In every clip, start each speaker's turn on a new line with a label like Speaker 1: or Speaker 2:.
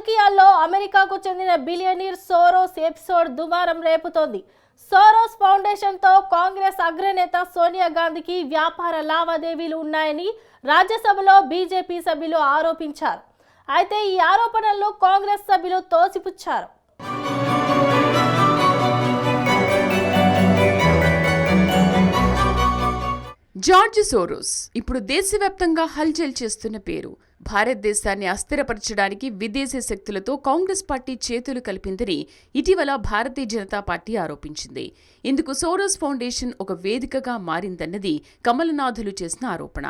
Speaker 1: రాజకీయాల్లో అమెరికాకు చెందిన బిలియనీర్ సోరోస్ ఎపిసోడ్ దుమారం రేపుతోంది. సోరోస్ ఫౌండేషన్తో కాంగ్రెస్ అగ్రనేత సోనియా గాంధీకి వ్యాపార లావాదేవీలు ఉన్నాయని రాజ్యసభలో బీజేపీ సభ్యులు ఆరోపించారు. అయితే ఈ ఆరోపణలను కాంగ్రెస్ సభ్యులు తోసిపుచ్చారు.
Speaker 2: జార్జ్ సోరోస్ ఇప్పుడు దేశవ్యాప్తంగా హల్చల్ చేస్తున్న పేరు. భారతదేశాన్ని అస్థిరపరచడానికి విదేశీ శక్తులతో కాంగ్రెస్ పార్టీ చేతులు కలిపిందని ఇటీవల భారతీయ జనతా పార్టీ ఆరోపించింది. ఇందుకు సోరోస్ ఫౌండేషన్ ఒక వేదికగా మారిందన్నది కమలనాథులు చేసిన ఆరోపణ.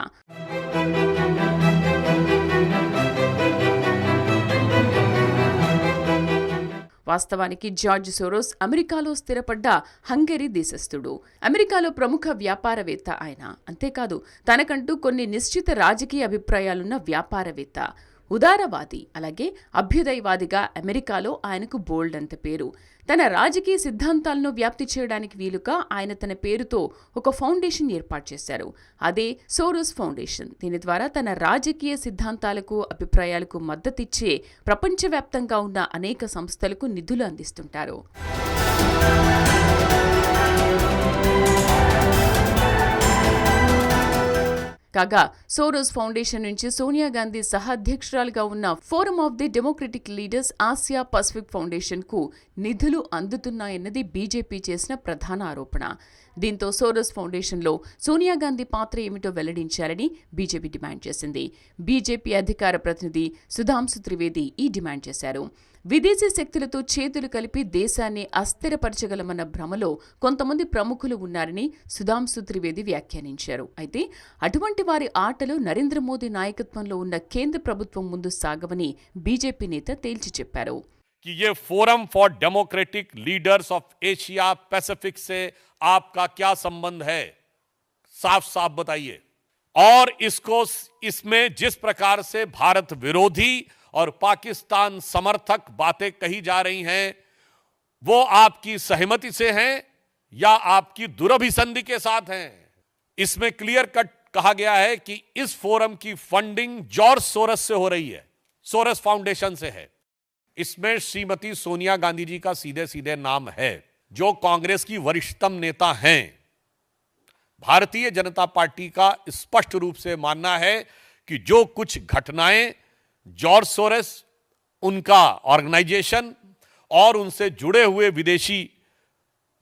Speaker 2: వాస్తవానికి జార్జ్ సోరోస్ అమెరికాలో స్థిరపడ్డ హంగరీ దేశస్థుడు. అమెరికాలో ప్రముఖ వ్యాపారవేత్త ఆయన. అంతేకాదు తనకంటూ కొన్ని నిశ్చిత రాజకీయ అభిప్రాయాలున్న వ్యాపారవేత్త. ఉదారవాది అలాగే అభ్యుదయవాదిగా అమెరికాలో ఆయనకు బోల్డ్ అంత పేరు. తన రాజకీయ సిద్ధాంతాలను వ్యాప్తి చేయడానికి వీలుగా ఆయన తన పేరుతో ఒక ఫౌండేషన్ ఏర్పాటు చేశారు. అదే సోరోస్ ఫౌండేషన్. దీని ద్వారా తన రాజకీయ సిద్ధాంతాలకు అభిప్రాయాలకు మద్దతిచ్చే ప్రపంచవ్యాప్తంగా ఉన్న అనేక సంస్థలకు నిధులు అందిస్తుంటారు. కాగా సోరోస్ ఫౌండేషన్ నుంచి సోనియా గాంధీ సహాధ్యక్షురాలుగా ఉన్న forum of the democratic leaders Asia Pacific ఫౌండేషన్కు నిధులు అందుతున్నాయన్నది బీజేపీ చేసిన ప్రధాన ఆరోపణ. దీంతో సోరోస్ ఫౌండేషన్లో సోనియా గాంధీ పాత్ర ఏమిటో వెల్లడించాలని బీజేపీ డిమాండ్ చేసింది. బీజేపీ అధికార ప్రతినిధి సుధాంశు త్రివేది ఈ డిమాండ్ చేశారు. విదేశీ శక్తులతో చేతులు కలిపి దేశాన్ని అస్థిరపరచగలమన్న భ్రమలో కొంతమంది ప్రముఖులు ఉన్నారని సుధాంశు త్రివేది వ్యాఖ్యానించారు అయితే అటువంటి వారి ఆటలు నరేంద్ర మోదీ నాయకత్వంలో ఉన్న కేంద్ర ప్రభుత్వం ముందు సాగవని బీజేపీ నేత తేల్చి చెప్పారు
Speaker 3: कि ये forum for democratic leaders of Asia Pacific से आपका क्या संबंध है साफ साफ बताइए और इसको इसमें जिस प्रकार से भारत विरोधी और पाकिस्तान समर्थक बातें कही जा रही हैं, वो आपकी सहमति से हैं या आपकी दुरभिसंधि के साथ हैं? इसमें क्लियर कट कहा गया है कि इस फोरम की फंडिंग जॉर्ज सोरस से हो रही है, सोरस फाउंडेशन से है। इसमें श्रीमती सोनिया गांधी जी का सीधे सीधे नाम है, जो कांग्रेस की वरिष्ठतम नेता हैं। भारतीय जनता पार्टी का स्पष्ट रूप से मानना है कि जो कुछ घटनाएँ जॉर्ज सोरेस उनका ऑर्गेनाइजेशन और उनसे जुड़े हुए विदेशी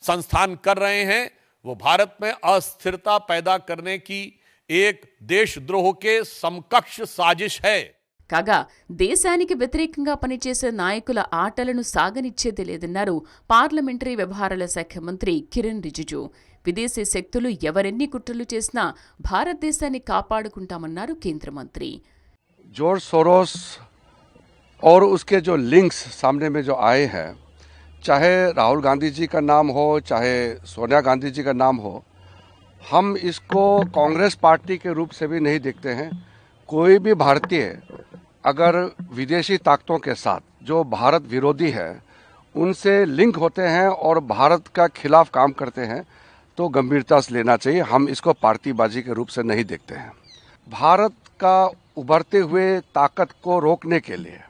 Speaker 3: संस्थान कर रहे हैं वो भारत में अस्थिरता पैदा करने की एक देशद्रोह के समकक्ष साजिश है
Speaker 2: కాగా దేశానికి వ్యతిరేకంగా పనిచేసే నాయకుల ఆటలను సాగనిచ్చేది లేదన్నారు పార్లమెంటరీ వ్యవహారాల శాఖ మంత్రి కిరణ్ రిజిజు విదేశీ శక్తులు ఎవరెన్ని కుట్రలు చేసినా భారతదేశాన్ని కాపాడుకుంటామన్నారు కేంద్ర మంత్రి
Speaker 4: जॉर्ज सोरोस और उसके जो लिंक्स सामने में जो आए हैं, चाहे राहुल गांधी जी का नाम हो, चाहे सोनिया गांधी जी का नाम हो, हम इसको कांग्रेस पार्टी के रूप से भी नहीं देखते हैं। कोई भी भारतीय अगर विदेशी ताकतों के साथ, जो भारत विरोधी है, उनसे लिंक होते हैं और भारत का खिलाफ काम करते हैं तो गंभीरता से लेना चाहिए। हम इसको पार्टीबाजी के रूप से नहीं देखते हैं। भारत का उभरते हुए ताकत को रोकने के लिए।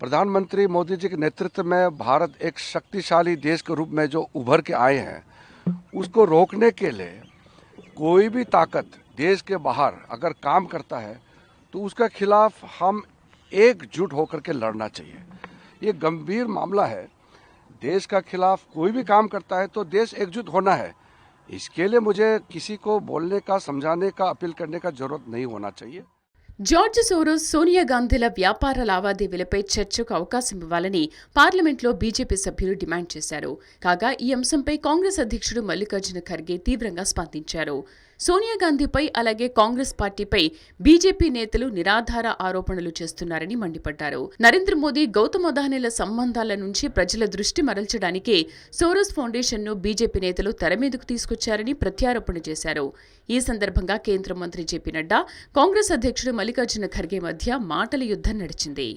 Speaker 4: प्रधानमंत्री मोदी जी के नेतृत्व में भारत एक शक्तिशाली देश के रूप में जो उभर के आए हैं, उसको रोकने के लिए कोई भी ताकत देश के बाहर अगर काम करता है तो उसका खिलाफ हम एकजुट होकर के लड़ना चाहिए। ये गंभीर मामला है। देश का खिलाफ कोई भी काम करता है तो देश एकजुट होना है। इसके लिए मुझे किसी को बोलने का समझाने का अपील करने का जरूरत नहीं होना चाहिए
Speaker 2: జార్జ్ సోరోస్ సోనియా గాంధీల వ్యాపార లావాదేవీలపై చర్చకు అవకాశం ఇవ్వాలని పార్లమెంట్లో బీజేపీ సభ్యులు డిమాండ్ చేశారు కాగా ఈ అంశంపై కాంగ్రెస్ అధ్యక్షుడు మల్లికార్జున ఖర్గే తీవ్రంగా స్పందించారు సోనియా గాంధీపై అలాగే కాంగ్రెస్ పార్టీపై బీజేపీ నేతలు నిరాధార ఆరోపణలు చేస్తున్నారని మండిపడ్డారు. నరేంద్ర మోదీ గౌతమ్ అదానీల సంబంధాల నుంచి ప్రజల దృష్టి మరల్చడానికే సోరస్ ఫౌండేషన్ను బీజేపీ నేతలు తెరమీదకు తీసుకొచ్చారని ప్రత్యారోపణ చేశారు. ఈ సందర్భంగా కేంద్ర మంత్రి జేపీ నడ్డా కాంగ్రెస్ అధ్యక్షుడు మల్లికార్జున ఖర్గే మధ్య మాటల యుద్ధం నడిచింది.